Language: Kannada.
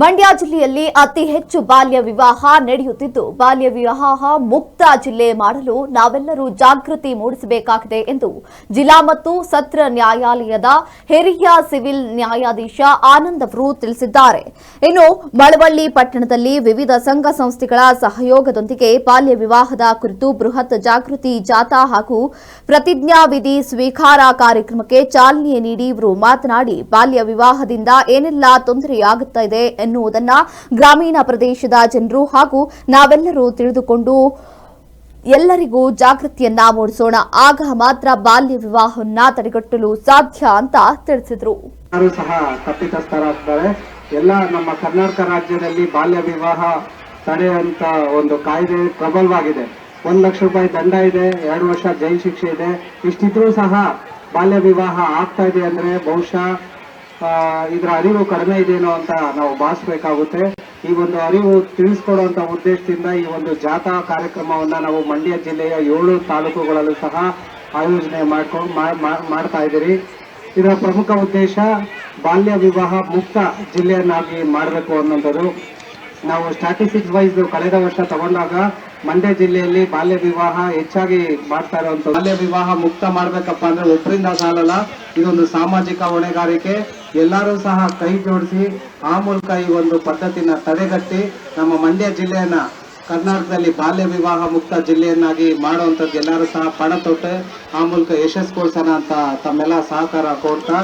ಮಂಡ್ಯ ಜಿಲ್ಲೆಯಲ್ಲಿ ಅತಿ ಹೆಚ್ಚು ಬಾಲ್ಯ ವಿವಾಹ ನಡೆಯುತ್ತಿದ್ದು, ಬಾಲ್ಯ ವಿವಾಹ ಮುಕ್ತ ಜಿಲ್ಲೆ ಮಾಡಲು ನಾವೆಲ್ಲರೂ ಜಾಗೃತಿ ಮೂಡಿಸಬೇಕಾಗಿದೆ ಎಂದು ಜಿಲ್ಲಾ ಮತ್ತು ಸತ್ರ ನ್ಯಾಯಾಲಯದ ಹಿರಿಯ ಸಿವಿಲ್ ನ್ಯಾಯಾಧೀಶ ಆನಂದ್ ಅವರು ತಿಳಿಸಿದ್ದಾರೆ. ಇನ್ನು ಮಳವಳ್ಳಿ ಪಟ್ಟಣದಲ್ಲಿ ವಿವಿಧ ಸಂಘ ಸಂಸ್ಥೆಗಳ ಸಹಯೋಗದೊಂದಿಗೆ ಬಾಲ್ಯ ವಿವಾಹದ ಕುರಿತು ಬೃಹತ್ ಜಾಗೃತಿ ಜಾಥಾ ಹಾಗೂ ಪ್ರತಿಜ್ಞಾವಿಧಿ ಸ್ವೀಕಾರ ಕಾರ್ಯಕ್ರಮಕ್ಕೆ ಚಾಲನೆ ನೀಡಿ ಇವರು ಮಾತನಾಡಿ, ಬಾಲ್ಯ ವಿವಾಹದಿಂದ ಏನೆಲ್ಲ ತೊಂದರೆಯಾಗುತ್ತಾ ಇದೆ ಎನ್ನುವುದನ್ನ ಗ್ರಾಮೀಣ ಪ್ರದೇಶದ ಜನರು ಹಾಗೂ ನಾವೆಲ್ಲರೂ ತಿಳಿದುಕೊಂಡು ಎಲ್ಲರಿಗೂ ಜಾಗೃತಿಯನ್ನ ಮೂಡಿಸೋಣ. ಆಗ ಮಾತ್ರ ಬಾಲ್ಯ ವಿವಾಹವನ್ನ ತಡೆಗಟ್ಟಲು ಸಾಧ್ಯ ಅಂತ ತಿಳಿಸಿದ್ರು. ಸಹ ತಪ್ಪಿತಸ್ಥರಾಗ್ತಾರೆ. ಎಲ್ಲ ನಮ್ಮ ಕರ್ನಾಟಕ ರಾಜ್ಯದಲ್ಲಿ ಬಾಲ್ಯ ವಿವಾಹ ತಡೆಯುವಂತ ಒಂದು ಕಾಯ್ದೆ ಪ್ರಬಲವಾಗಿದೆ. ಒಂದ್ ಲಕ್ಷ ರೂಪಾಯಿ ದಂಡ ಇದೆ, ಎರಡು ವರ್ಷ ಜೈಲು ಶಿಕ್ಷೆ ಇದೆ. ಇಷ್ಟಿದ್ರೂ ಸಹ ಬಾಲ್ಯ ವಿವಾಹ ಆಗ್ತಾ ಇದೆ ಅಂದ್ರೆ ಬಹುಶಃ ಇದರ ಅರಿವು ಕಡಿಮೆ ಇದೆಯೇನೋ ಅಂತ ನಾವು ಭಾವಿಸ್ಬೇಕಾಗುತ್ತೆ. ಈ ಒಂದು ಅರಿವು ತಿಳಿಸ್ಕೊಡುವಂತ ಉದ್ದೇಶದಿಂದ ಈ ಒಂದು ಜಾಥಾ ಕಾರ್ಯಕ್ರಮವನ್ನ ನಾವು ಮಂಡ್ಯ ಜಿಲ್ಲೆಯ ಏಳು ತಾಲೂಕುಗಳಲ್ಲೂ ಸಹ ಆಯೋಜನೆ ಮಾಡ್ಕೊಂಡು ಮಾಡ್ತಾ ಇದ್ದೀರಿ. ಇದರ ಪ್ರಮುಖ ಉದ್ದೇಶ ಬಾಲ್ಯ ವಿವಾಹ ಮುಕ್ತ ಜಿಲ್ಲೆಯನ್ನಾಗಿ ಮಾಡಬೇಕು ಅನ್ನೋಂಥದ್ದು. ನಾವು ಸ್ಟಾಟಿಸ್ಟಿಕ್ಸ್ ವೈಸ್ ಕಳೆದ ವರ್ಷ ತಗೊಂಡಾಗ ಮಂಡ್ಯ ಜಿಲ್ಲೆಯಲ್ಲಿ ಬಾಲ್ಯ ವಿವಾಹ ಹೆಚ್ಚಾಗಿ ಮಾಡ್ತಾ ಇರುವಂತ ಬಾಲ್ಯ ವಿವಾಹ ಮುಕ್ತ ಮಾಡ್ಬೇಕಪ್ಪ ಅಂದ್ರೆ ಒಬ್ಬರಿಂದ ಸಾಲಲ್ಲ, ಇದೊಂದು ಸಾಮಾಜಿಕ ಹೊಣೆಗಾರಿಕೆ. ಎಲ್ಲರೂ ಸಹ ಕೈ ಜೋಡಿಸಿ, ಆ ಮೂಲಕ ಈ ಒಂದು ಪದ್ಧತಿನ ತಡೆಗಟ್ಟಿ ನಮ್ಮ ಮಂಡ್ಯ ಜಿಲ್ಲೆಯನ್ನ, ಕರ್ನಾಟಕದಲ್ಲಿ ಬಾಲ್ಯ ವಿವಾಹ ಮುಕ್ತ ಜಿಲ್ಲೆಯನ್ನಾಗಿ ಮಾಡುವಂಥದ್ದು ಎಲ್ಲರೂ ಸಹ ಪಣ ತೊಟ್ಟು ಆ ಮೂಲಕ ಯಶಸ್ಸುಗೊಳಿಸೋಣ ಅಂತ ತಮ್ಮೆಲ್ಲ ಸಹಕಾರ ಕೋರ್ತಾ